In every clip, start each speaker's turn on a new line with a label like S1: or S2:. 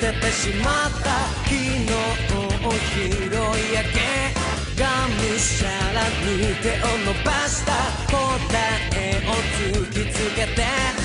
S1: ててしまった昨日を拾い上げがむしゃらに手を伸ばした答えを突きつけて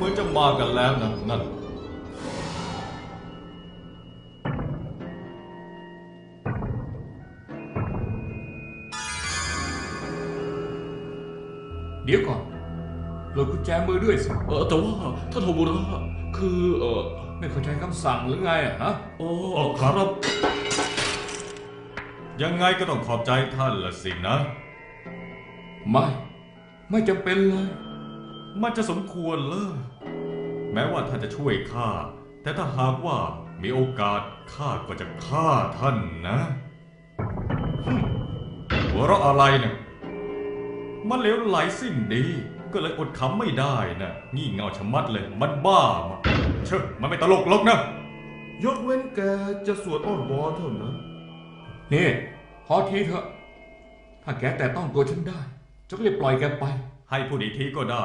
S2: เหมือนจะมากันแล้วนะนั่น เดี๋ยวก่อนโหลดกุญแจมือด้วยสิ
S3: เออแต่ว่าท่านโทมุระคือเออ
S2: ไม่เข้าใจคำสั่งหรือไงอะฮะ
S3: โอ้
S2: อ๋อครับ ยังไงก็ต้องขอบใจท่านละสินะ ไม่ ไม่จำเป็นเลย มันจะสมควรเลยแม้ว่าท่านจะช่วยข้า แต่ถ้าหากว่ามีโอกาสข้าก็จะฆ่าท่านนะฮึ่มหัวเราะอะไรเนี่ยมันเหลวไหลสิ้นดี ก็เลยอดขำไม่ได้นะงี่เง่าชะมัดเลย มันบ้ามาเชอะมันไม่ตลกหรอกนะ
S4: ยกเว้นแกจะสวดอ้อนวอนเท่านั้น
S2: นี่พอทีเถอะ ถ้าแกแต่ต้องตัวฉันได้ จะก็เลยปล่อยแกไป ให้พูดอีกทีก็ได้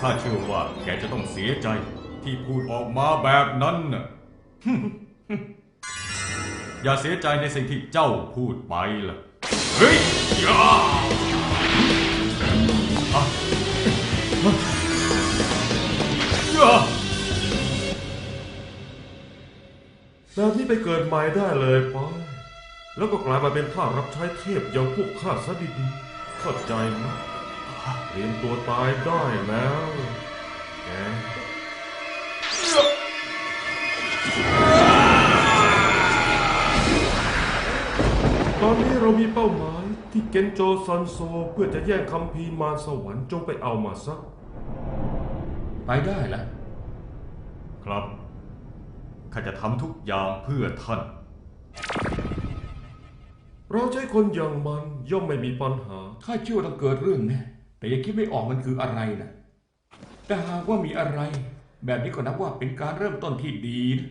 S2: ข้าเชื่อว่าแกจะต้องเสียใจที่พูดออกมาแบบนั้นน่ะ อย่าเสียใจในสิ่งที่เจ้าพูดไปล่ะ เฮ้ยอย่าอย่า
S4: แบบนี้ไปเกิดใหม่ได้เลยปอยแล้วก็กลายมาเป็นข้ารับใช้เทพอย่างพวกข้าซะดีๆเข้าใจไหม เตรียมตัวตายได้แล้วแกตอนนี้เรามีเป้าหมายที่เกนโจซันโซเพื่อจะแย่งคัมภีร์มารสวรรค์จงไปเอามาซะ
S2: ไปได้แหละครับข้าจะทำทุกอย่างเพื่อท่าน
S4: เราใช้คนอย่างมันย่อมไม่มีปัญหา
S2: ข้าเชื่อว่าต้องเกิดเรื่องแน่ แต่ยังคิดไม่ออกมันคืออะไรนะแต่หากว่ามีอะไร แบบนี้ก็นับว่าเป็นการเริ่มต้นที่ดีนะ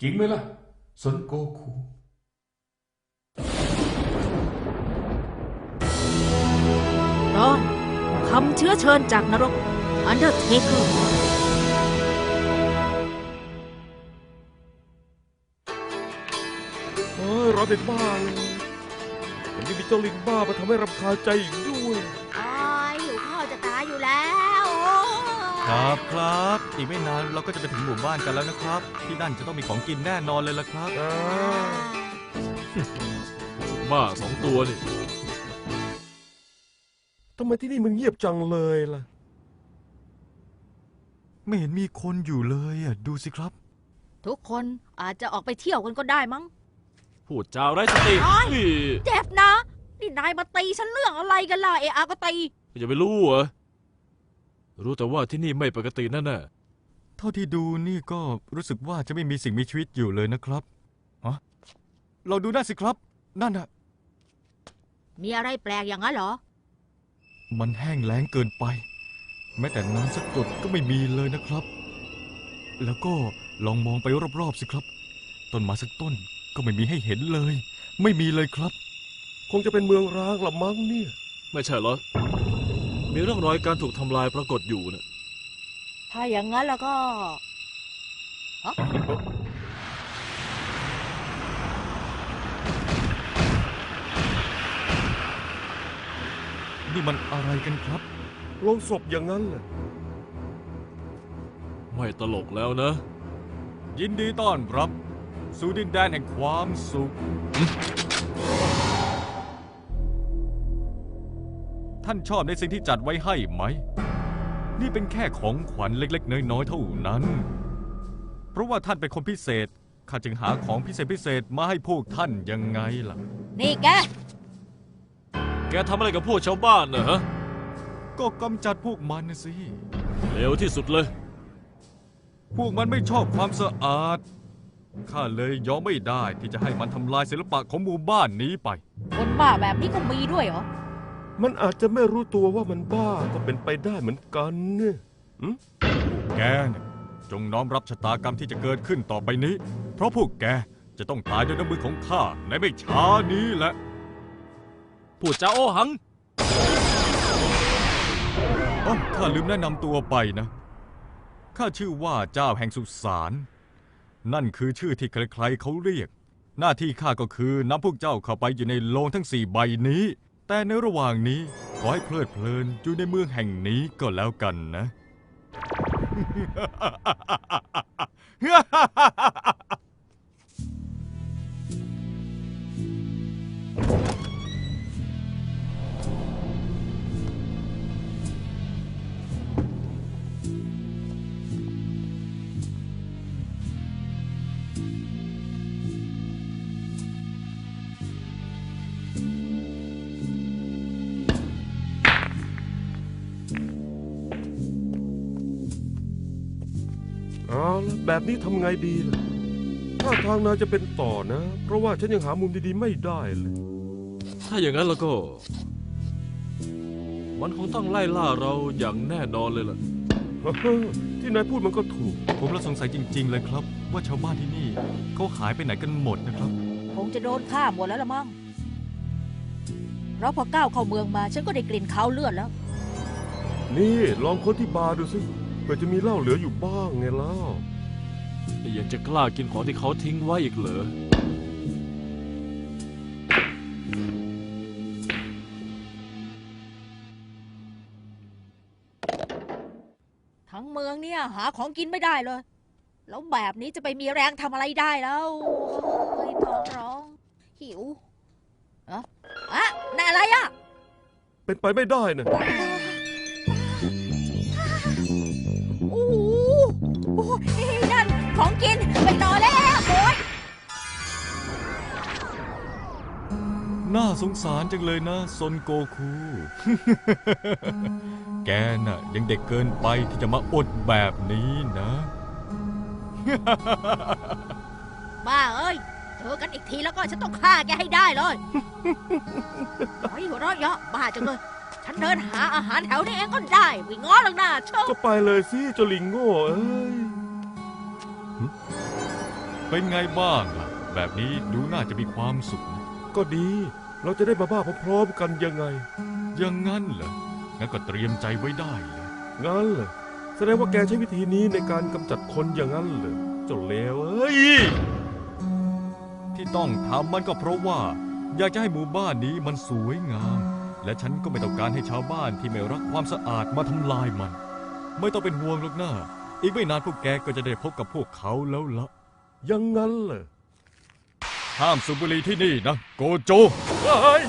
S2: จริงไหมล่ะสนโกคู
S5: รอนคำเชื้อเชิญจากนรกอันเดอร์เทเกอร์
S4: เฮ้ยเราเป็นบ้าเลยยังมีเจ้าลิงบ้ามาทำให้รำคาญใจอีก
S6: ครับครับ อีกไม่นานเราก็จะไปถึงหมู่บ้านกันแล้วนะครับ ที่นั่นจะต้องมีของกินแน่นอนเลยละครับ
S4: อ่า
S3: บ้าสองตัวนี่
S4: ทำไมที่นี่มึงเงียบจังเลยล่ะ
S6: ไม่เห็นมีคนอยู่เลยอะดูสิครับ
S5: ทุกคนอาจจะออกไปเที่ยวกันก็ได้มั้ง
S3: พูดจาไร้สติ
S5: โอ๊ย
S3: นี่
S5: เจ็บนะ นี่นายมาตีฉันเรื่องอะไรกันล่ะ เออาก็ตี
S3: จะไปรู้เหรอ รู้แต่ว่าที่นี่ไม่ปกติแน่
S6: เท่าที่ดูนี่ก็รู้สึกว่าจะไม่มีสิ่งมีชีวิตอยู่เลยนะครับฮะเราดูนั่นสิครับ นั่นอะ
S5: มีอะไรแปลกอย่างนั้นเหรอ
S6: มันแห้งแล้งเกินไป แม้แต่น้ำสักหยดก็ไม่มีเลยนะครับ แล้วก็ลองมองไปรอบๆสิครับ ต้นไม้สักต้นก็ไม่มีให้เห็นเลย ไม่มีเลยครับ
S4: คงจะเป็นเมืองร้างละมั้งเนี่ย
S3: ๆไม่ใช่เหรอ มีร่องรอยการถูกทำลายปรากฏอยู่นะ
S5: ถ้าอย่างนั้นแล้วก็
S6: นี่มันอะไรกันครับ
S4: ลงศพอย่างนั้นเลย
S3: ไม่ตลกแล้วนะ
S6: ยินดีต้อนรับ สู่ดินแดนแห่งความสุข ท่านชอบในสิ่งที่จัดไว้ให้ไหม นี่เป็นแค่ของขวัญเล็ก ๆ น้อยๆเท่านั้น เพราะว่าท่านเป็นคนพิเศษ ข้าจึงหาของพิเศษพิเศษมาให้พวกท่านยังไงล่ะ
S5: นี่แก
S3: แกทำอะไรกับพวกชาวบ้านนะฮะ
S6: ก็กำจัดพวกมันนะสิ
S3: เร็วที่สุดเลย
S6: พวกมันไม่ชอบความสะอาด ข้าเลยยอมไม่ได้ที่จะให้มันทำลายศิลปะของหมู่บ้านนี้ไป
S5: คนบ้าแบบนี้ก็มีด้วยเหรอ
S4: มันอาจจะไม่รู้ตัวว่ามันบ้าก็เป็นไปได้เหมือนกันเนี่ย
S6: แกเนี่ยจงน้อมรับชะตากรรมที่จะเกิดขึ้นต่อไปนี้ เพราะพวกแกจะต้องตายด้วยน้ำมือของข้าในไม่ช้านี้แหละ
S3: พูดจาโอหัง
S6: อ๋อข้าลืมแนะนำตัวไปนะ ข้าชื่อว่าเจ้าแห่งสุสาน นั่นคือชื่อที่ใครๆเขาเรียก หน้าที่ข้าก็คือนำพวกเจ้าเข้าไปอยู่ในโลงทั้งสี่ใบนี้ แต่ในระหว่างนี้ขอให้เพลิดเพลินอยู่ในเมืองแห่งนี้ก็แล้วกันนะ
S4: เแบบนี้ทำไงดีล่ะถ้าทางนายจะเป็นต่อนะ เพราะว่าฉันยังหามุมดีๆไม่ได้เลย
S3: ถ้าอย่างนั้นแล้วก็ มันคงต้องไล่ล่าเราอย่างแน่นอนเลยล่ะ
S4: ที่นายพูดมันก็ถูก
S6: ผมละสงสัยจริง ๆ เลยครับ ว่าชาวบ้านที่นี่เขาหายไปไหนกันหมดนะครับ
S5: คงจะโดนฆ่าหมดแล้วละมั้งเพราะพอก้าวเข้าเมืองมา ฉันก็ได้กลิ่นคาวเลือดแล้ว
S4: นี่ลองค้นที่บาร์ดูสิเผื่อจะมีเหล้าเหลืออยู่บ้างไงเล่า
S3: ยังจะกล้ากินของที่เขาทิ้งไว้อีกเหรอ
S5: ทั้งเมืองเนี่ย หาของกินไม่ได้เลย แล้วแบบนี้จะไปมีแรงทำอะไรได้แล้วเฮ้ยท้องร้อง หิวอะอะนั่นอะไรอะ
S4: เป็นไปไม่ได้นะ
S5: โอ้โหโอ้โหนั่น ของกิน ไปต่อแล้วโอ้ย
S6: น่าสงสารจังเลยนะซนโกคู แกน่ะยังเด็กเกินไปที่จะมาอดแบบนี้นะ
S5: บ้าเอ้ยเจอกันอีกทีแล้วก็ฉันต้องฆ่าแกให้ได้เลยโอ้ยหัวเราะเยาะบ้าจังเลย ฉันเดินหาอาหารแถวนี้เองก็ได้ วิ่งง้อหลังหน้าเชา
S4: ก็ไปเลยสิเจ้าลิงโง่เอ้ย
S6: เป็นไงบ้างล่ะ แบบนี้ดูน่าจะมีความสุขนะ
S4: ก็ดี เราจะได้มาบ้าพร้อมๆกันยังไง
S6: อยังงั้นเหรอ งั้นก็เตรียมใจไว้ได้เลย
S4: งั้นเหรอแสดงว่าแกใช้วิธีนี้ในการกำจัดคนอย่างนั้นเหรอเจ้าเลวเอ้ย
S6: ที่ต้องทำมันก็เพราะว่า อยากจะให้หมู่บ้านนี้มันสวยงาม และฉันก็ไม่ต้องการให้ชาวบ้านที่ไม่รักความสะอาดมาทำลายมัน ไม่ต้องเป็นห่วงหรอกนะอีกไม่นานพวกแกก็จะได้พบกับพวกเขาแล้วละ
S4: อ ยังงั้นเหรอ
S6: ห้ามสูบบุหรี่ที่นี่นะ โกโจ
S4: เฮ้ย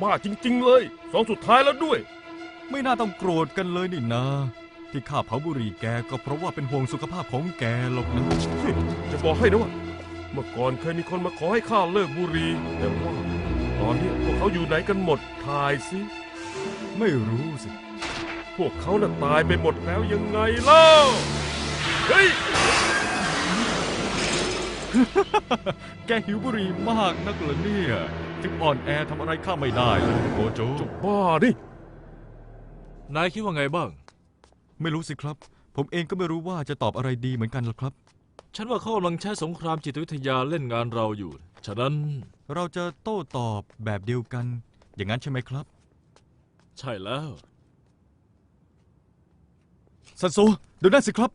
S4: บ้าจริง ๆ เลย สองสุดท้ายแล้วด้วย
S6: ไม่น่าต้องโกรธกันเลยนี่นาที่ข้าเผาบุหรี่แกก็เพราะว่าเป็นห่วงสุขภาพของแกหรอกนะ
S4: จะบอกให้นะว่า เมื่อก่อนเคยมีคนมาขอให้ข้าเลิกบุหรี่แต่ว่า ตอนนี้พวกเขาอยู่ไหนกันหมดทายสิ
S6: ไม่รู้สิ
S4: พวกเขาน่ะตายไปหมดแล้วยังไงเล่า เฮ้ย
S6: แกหิวบุหรี่มากนักเหรอเนี่ย ถึงอ่อนแอทำอะไรข้าไม่ได้เลยโกโจ
S4: บ้าดิ
S3: นายคิดว่าไงบ้าง
S6: ไม่รู้สิครับ ผมเองก็ไม่รู้ว่าจะตอบอะไรดีเหมือนกันหรอกครับ
S3: ฉันว่าเขากำลังใช้สงครามจิตวิทยาเล่นงานเราอยู่ ฉะนั้น
S6: เราจะโต้ตอบแบบเดียวกัน อย่างนั้นใช่ไหมครับ
S3: ใช่แล้ว
S6: ซันโซดูนั่นสิครับ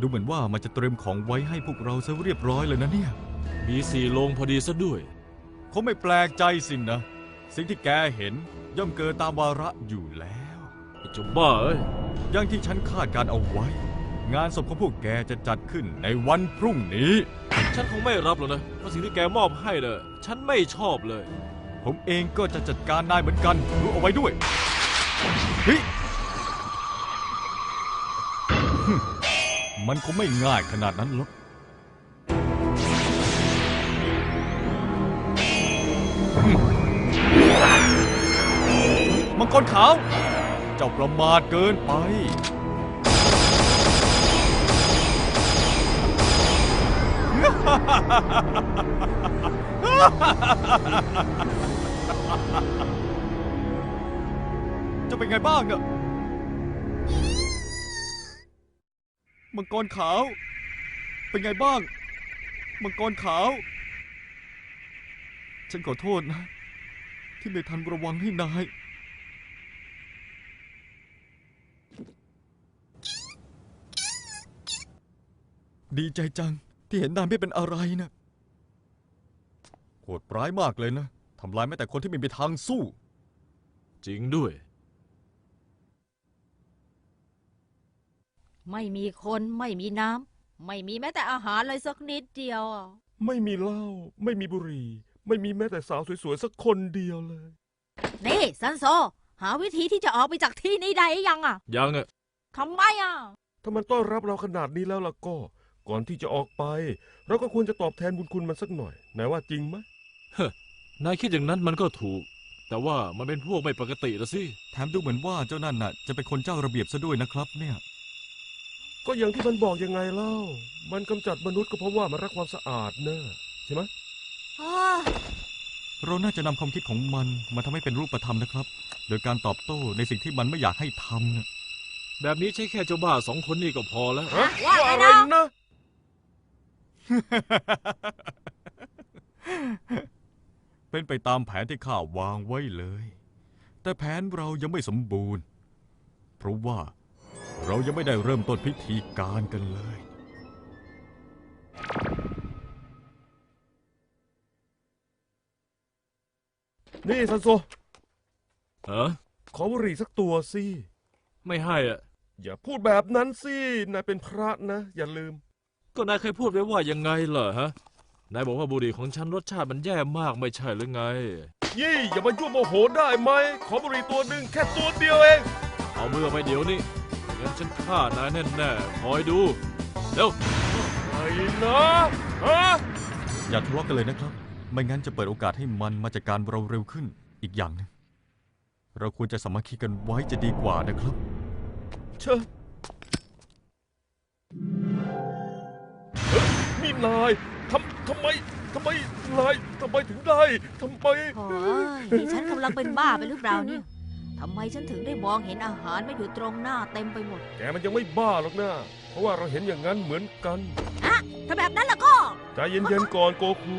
S6: ดูเหมือนว่ามันจะเตรียมของไว้ให้พวกเราซะเรียบร้อยเลยนะเนี่ย
S3: มีสี่โลงพอดีซะด้วย
S6: คงไม่แปลกใจสินะ สิ่งที่แกเห็นย่อมเกิดตามวาระอยู่แล้ว
S3: ไอ้เจุบ้าเอ้ย
S6: อย่างที่ฉันคาดการเอาไว้ งานศพของพวกแกจะจัดขึ้นในวันพรุ่งนี้
S3: ฉันคงไม่รับหรอกนะ เพราะสิ่งที่แกมอบให้เน่ะฉันไม่ชอบเลย
S6: ผมเองก็จะจัดการนายเหมือนกัน รู้เอาไว้ด้วยเฮ้ย มันคงไม่ง่ายขนาดนั้นหรอกฮึ่มมังกรขาว เจ้าประมาทเกินไป จะเป็นไงบ้างเนี่ย มังกรขาว เป็นไงบ้าง มังกรขาว ฉันขอโทษนะ ที่ไม่ทันระวังให้นาย ดีใจจังที่เห็นนายไม่เป็นอะไรนะโหดร้ายมากเลยนะทำลายแม้แต่คนที่ไม่มีทางสู้
S3: จริงด้วย
S5: ไม่มีคนไม่มีน้ำไม่มีแม้แต่อาหารเลยสักนิดเดียวอะ
S4: ไม่มีเหล้าไม่มีบุหรี่ ไม่มีแม้แต่สาวสวยๆสักคนเดียวเลย
S5: นี่ซันโซ หาวิธีที่จะออกไปจากที่นี้ได้หรือยังอะ
S3: ยังอะ
S5: ทำไมอะ
S4: ถ้ามันต้อนรับเราขนาดนี้แล้วล่ะก็ ก่อนที่จะออกไป เราก็ควรจะตอบแทนบุญคุณมันสักหน่อยไหนว่าจริงไหม
S3: นายคิดอย่างนั้นมันก็ถูก แต่ว่ามันเป็นพวกไม่ปกติละสิ
S6: แถมดูเหมือนว่าเจ้านั่นน่ะจะเป็นคนเจ้าระเบียบซะด้วยนะครับเนี่ย
S4: ก็อย่างที่มันบอกยังไงเล่า มันกำจัดมนุษย์ก็เพราะว่ามันรักความสะอาดเนอะใช่ไหม
S6: เราน่าจะนำความคิดของมันมาทำให้เป็นรูปธรรมนะครับ โดยการตอบโต้ในสิ่งที่มันไม่อยากให้ทำนะ
S3: แบบนี้ใช้แค่เจ้าบ้าสองคนนี่ก็พอแล้ว
S4: ฮะ
S5: ว่าไงนะ
S4: อะไรนะ
S6: เป็นไปตามแผนที่ข้าวางไว้เลย แต่แผนเรายังไม่สมบูรณ์ เพราะว่า เรายังไม่ได้เริ่มต้นพิธีการกันเลย
S4: นี่ซันโซ
S3: เออ
S4: ขอบุหรี่สักตัวสิ
S3: ไม่ให้อะ
S4: อย่าพูดแบบนั้นสิ นายเป็นพระนะ อย่าลืม
S3: ก็นายเคยพูดไว้ว่ายังไงเหรอฮะ นายบอกว่าบุหรี่ของฉันรสชาติมันแย่มากไม่ใช่หรือไง
S4: ยี่อย่ามายั่วโมโหได้ไหม ขอบุหรี่ตัวหนึ่งแค่ตัวเดียวเอง
S3: เอามือออกไปเดี๋ยวนี้ งั้นฉันฆ่านายแน่ๆคอยดู เร็ว
S4: ไอ้นะฮะ
S6: อย่าทะเลาะกันเลยนะครับ ไม่งั้นจะเปิดโอกาสให้มันมาจัดการเราเร็วขึ้นอีกอย่างหนึงเราควรจะสามัคคีกันไว้จะดีกว่านะครับ
S4: เชอะเฮ้ยนี่นายทำทำไมทำไมนายทำไมถึงได้ทำไม
S5: โอ้ยนี่ฉันกำลังเป็นบ้าไปหรือเปล่าเนี่ย ทำไมฉันถึงได้มองเห็นอาหารไม่อยู่ตรงหน้าเต็มไปหมด
S4: แกมันยังไม่บ้าหรอกนะเพราะว่าเราเห็นอย่างนั้นเหมือนกัน
S5: ถ้าแบบนั้นแล้วก็
S4: ใจเย็นๆก่อนโกคู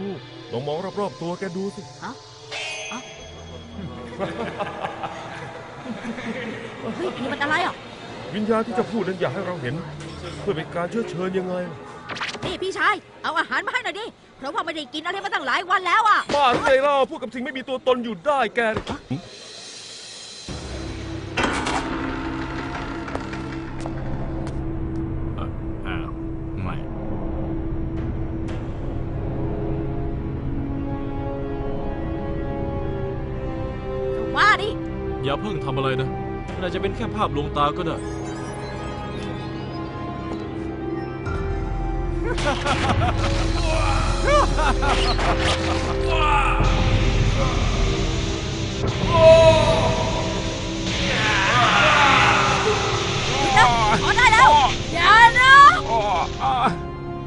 S4: ลองมองรอบๆตัวแกดูสิ
S5: เฮ้ยนี่มันอะไรอะ
S4: วิญญาณที่จะพูดนั้นอยากให้เราเห็น เพื่อเป็นการเชื้อเชิญยังไง
S5: นี่พี่ชาย เอาอาหารมาให้หน่อยดิ เพราะว่าไม่ได้กินอะไรมาตั้งหลายวันแล้วอะ
S4: บ้าหรือไงเล่าพูดกับสิ่งไม่มีตัวตนอยู่ได้แก
S3: อย่าเพิ่งทำอะไรนะมันอาจจะเป็นแค่ภาพลวงตาก็ได้
S5: ขอได้แล้ว อย่านะ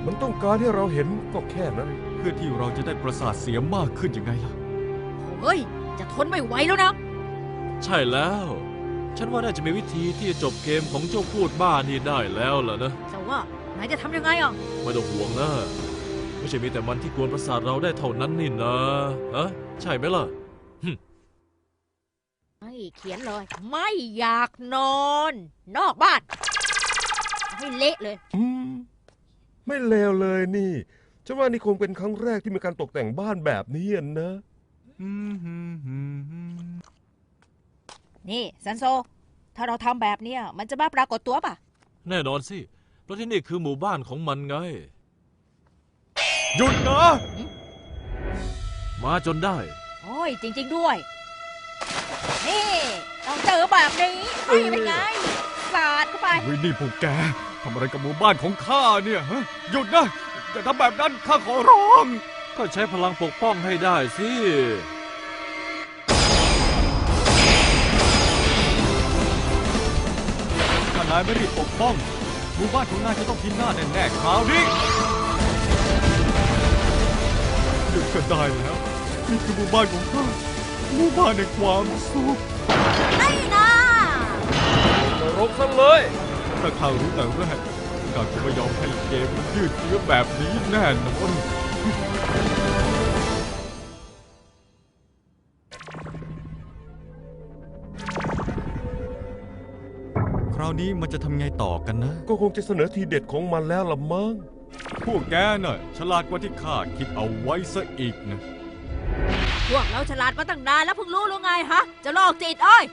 S4: มันต้องการให้เราเห็นก็แค่นั้น
S6: เพื่อที่เราจะได้ประสาทเสียมากขึ้นยังไงล่ะ
S5: เฮ้ย จะทนไม่ไหวแล้วนะ
S3: ใช่แล้ว ฉันว่าน่าจะมีวิธีที่จะจบเกมของเจ้าพูดบ้านี่ได้แล้วล่ะนะ
S5: แต่ว่านายจะทำยังไงอะ
S3: ไม่ต้องห่วงนะ ไม่ใช่มีแต่มันที่กวนประสาทเราได้เท่านั้นนี่นะฮะใช่ไหมล่ะ
S5: ไอ้เขียนเลย ไม่อยากนอน นอกบ้านเอาให้เละเลย
S4: อืมไม่เลวเลยนี่ฉันว่านี่คงเป็นครั้งแรกที่มีการตกแต่งบ้านแบบนี้อะนะ
S5: นี่ซันโซ ถ้าเราทำแบบเนี้ยมันจะมาปรากฏตัวป่ะ
S3: แน่นอนสิ เพราะที่นี่คือหมู่บ้านของมันไง
S6: หยุดนะ
S3: มาจนได้
S5: โอ้ย จริง ๆ ด้วย นี่ต้องเจอแบบนี้เฮ้ยเป็นไงสาดเข้าไป
S6: เฮ้ยนี่พวกแกทำอะไรกับหมู่บ้านของข้าเนี่ยฮะหยุดนะอย่าทำแบบนั้นข้าขอร้อง
S3: ก็ใช้พลังปกป้องให้ได้สิ
S6: นายไม่รีบปกป้องหมู่บ้านของนายจะต้องพินาศแน่ๆคราวนี้หยุดกันได้แล้วนี่คือหมู่บ้านของข้าหมู่บ้านแห่งความสุข
S5: ไม่นะ
S4: นรกซะเลย
S6: ถ้าข้ารู้แต่แรกข้าจะไม่ยอมให้เกมมันยืดเยื้อแบบนี้แน่นอน นี้มันจะทำไงต่อกันนะ
S4: ก็คงจะเสนอทีเด็ดของมันแล้วละมั้ง
S6: พวกแกน่ะฉลาดกว่าที่ข้าคิดเอาไว้ซะอีกนะ
S5: พวกเราฉลาดมาตั้งนานแล้วเพิ่งรู้หรือไงฮะ จะลอกจิตเอ้ย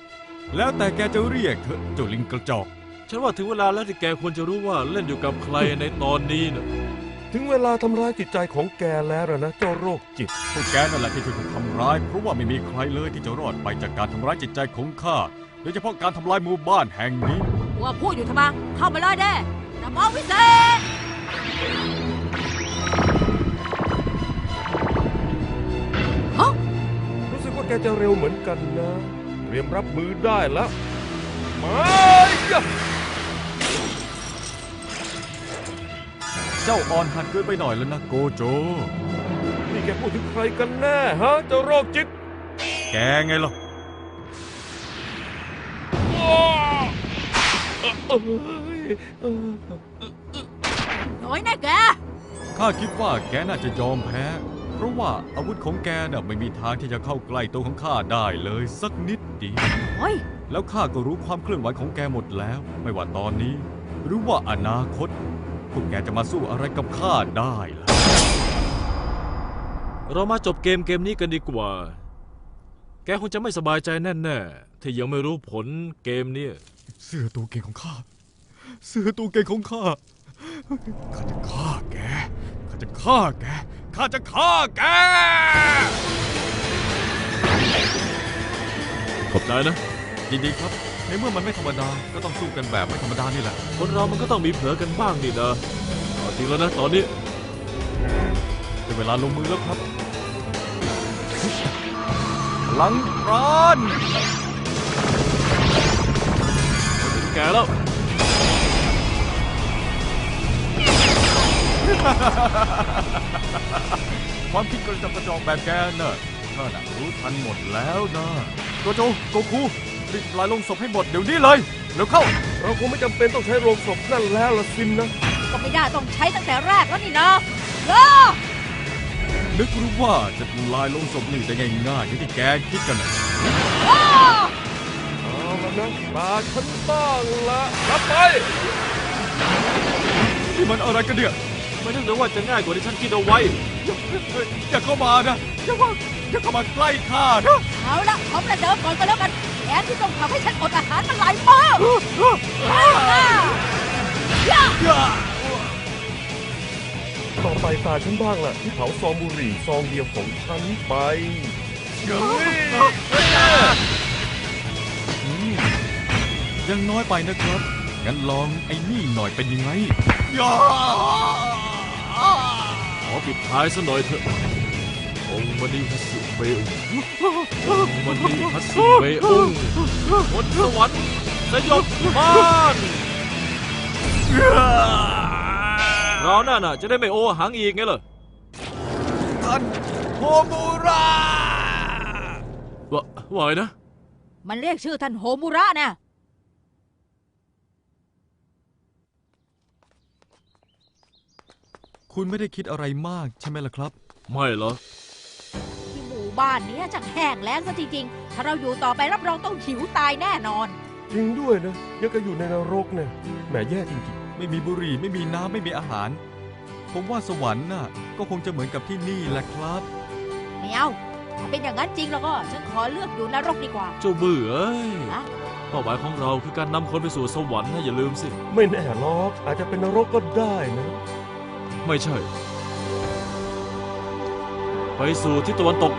S6: แล้วแต่แกจะเรียกเถอะเจ้าลิงกระจอก
S3: ฉันว่าถึงเวลาแล้วที่แกควรจะรู้ว่าเล่นอยู่กับใครในตอนนี้นะ
S4: ถึงเวลาทำร้ายจิตใจของแกแล้วล่ะนะเจ้าโรคจิต
S6: พวกแกนั่นแหละที่ถูกทำร้าย เพราะว่าไม่มีใครเลยที่จะรอดไปจากการทำร้ายจิตใจของข้า โดยเฉพาะการทำลายหมู่บ้านแห่งนี้
S5: ว่าพูดอยู่ทำไมเข้ามาเลยเด้น้ำมองวิเศษ
S4: รู้สึกว่าแกจะเร็วเหมือนกันนะ เตรียมรับมือได้แล้วมาอย่า
S6: เจ้าอ่อนหัดเกินไปหน่อยแล้วนะโกโจ
S4: นี่แกพูดถึงใครกันแน่ฮะเจ้าโรคจิต
S6: แกไงล่ะ
S5: น้อยน่แก
S6: ข้าคิดว่าแกน่าจะยอมแพ้ เพราะว่าอาวุธของแกน่ะไม่มีทางที่จะเข้าใกล้ตัวของข้าได้เลยสักนิดเดียว
S5: เฮ้ย
S6: แล้วข้าก็รู้ความเคลื่อนไหวของแกหมดแล้ว ไม่ว่าตอนนี้ หรือว่าอนาคต พวกแกจะมาสู้อะไรกับข้าได้ล่ะ
S3: เรามาจบเกมเกมนี้กันดีกว่า แกคงจะไม่สบายใจแน่ๆที่ยังไม่รู้ผลเกมเนี้
S6: เสื้อตัวเก่งของข้า เสื้อตัวเก่งของข้า ข้าจะฆ่าแก ข้าจะฆ่าแก ข้าจะฆ่าแก
S3: ขอบใจนะ
S6: ยินดีครับ ในเมื่อมันไม่ธรรมดา ก็ต้องสู้กันแบบไม่ธรรมดานี่แหละ
S3: คนเรามันก็ต้องมีเผลอกันบ้างนี่นะเอาจริงแล้วนะตอนนี้
S6: เป็นเวลาลงมือแล้วครับพลังร้อน
S3: แกแล้ว
S6: ความคิดกระจอกกระจอกแบบแกน่ะข้าน่ะรู้ทันหมดแล้วนะโกโจโกคูรีบปลายลงศพให้หมดเดี๋ยวนี้เลยเร็วเข้า
S4: เราคงไม่จำเป็นต้องใช้โรงศพนั่นแล้วละสินนะ
S5: ก็ไม่ได้ต้องใช้ตั้งแต่แรกแล้วนี่นะเออ
S6: นึกรู้ว่าจะทำลายลงศพนี่ได้ง่ายๆอย่างที่แกคิดกันน่ะ
S4: เอาละ นะตาฉันบ้างละรับไป
S6: นี่มันอะไรกันเนี่ย
S3: ไม่นึกเลยว่าจะง่ายกว่าที่ฉันคิดเอาไว้
S6: เฮ้ยอย่าเข้ามานะอย่ามาอย่าเข้ามาใกล้ข้านะ
S5: เอาละผมประเดิมก่อนก็แล้วกันแผนที่ต้องทำให้ฉันอดอาหารมันหลายมื้อเอาล่ะย่า
S6: อย่า
S4: ต่อไปตาฉันบ้างล่ะที่เผาซองบุหรี่ซองเดียวของฉันไปเฮ้ย
S6: อืม ยังน้อยไปนะครับ งั้นลองไอ้นี่หน่อยเป็นยังไงอย่า
S3: ขอปิดท้ายซะหน่อยเถอะองค์มณีฮัสสุเบอุองค์มณีฮัสสุเบอุงบนสวรรค์สยบม่านเรานั่นน่ะจะได้ไม่โอหังอีกไงล่ะ
S6: ท่านโฮมูระ
S3: ว่าว่าไงนะ
S5: มันเรียกชื่อท่านโฮมุระนะ
S6: คุณไม่ได้คิดอะไรมากใช่ไหมล่ะครับ
S3: ไม่เหรอ
S5: ที่หมู่บ้านเนี้ยจะแห้งแล้งซะจริงๆถถ้าเราอยู่ต่อไปรับรองต้องหิวตายแน่นอน
S4: จริงด้วยนะยังกับอยู่ในนรกเนี่ยแหมแย่จริง
S6: ไม่มีบุหรี่ไม่มีน้ำไม่มีอาหาร ผมว่าสวรรค์น่ะ ก็คงจะเหมือนกับที่นี่แหละครับ
S5: ไม่เอา ถ้าเป็นอย่างนั้นจริงแล้วก็ฉันขอเลือกอยู่นรกดีกว่า
S7: เจ้าบื้อเอ้ย
S5: ฮะ
S7: เป้าหมายของเราคือการนำคนไปสู่สวรรค์นะอย่าลืมสิ
S4: ๆ ไม่แน่หรอกอาจจะเป็นนรกก็ได้นะ
S7: ไม่ใช่ ไปสู่ทิศตะวันตก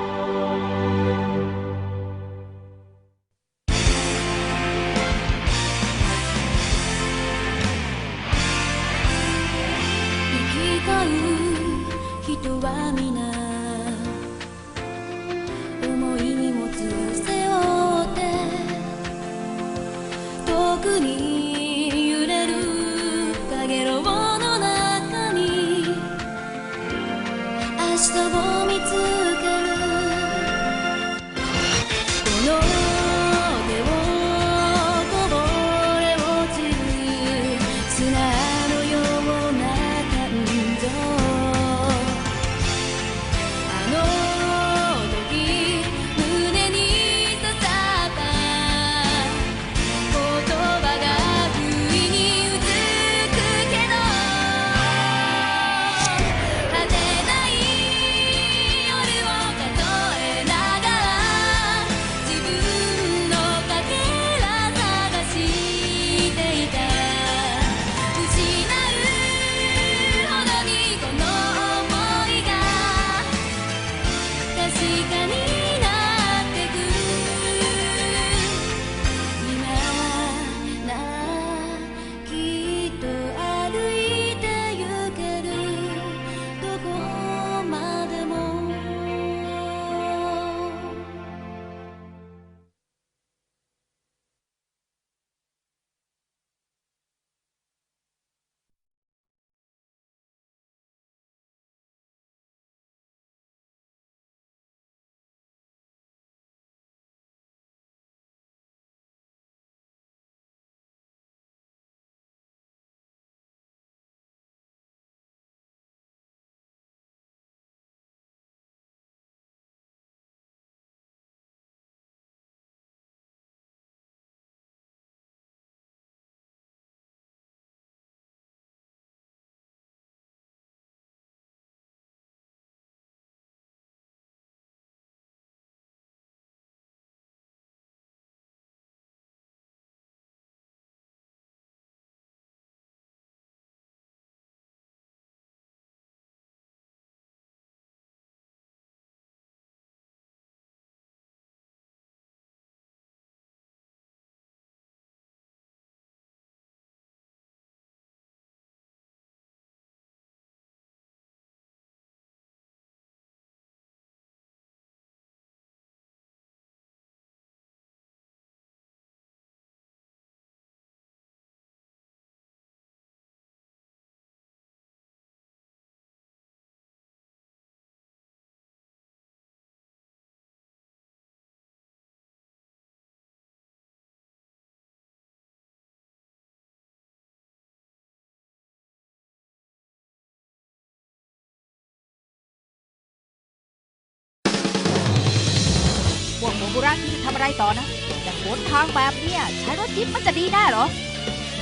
S5: ระนี่จะทำอะไรต่อนะอย่หนทางแบบเนี้ยใช้รถจิ๊บมันจะดีแน่เหรอ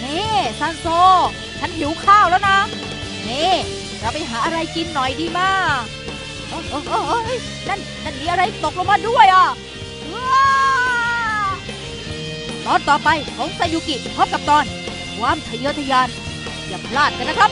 S5: นี่ซันโซ ฉันหิวข้าวแล้วนะ นี่เราไปหาอะไรกินหน่อยดีมาเออเออเออเอยนั่นนั่นมีอะไรตกลงมาด้วยอะตอนต่อไปของซายุกิพบกับตอน ความทะเยอทะยาน อย่าพลาดกันนะครับ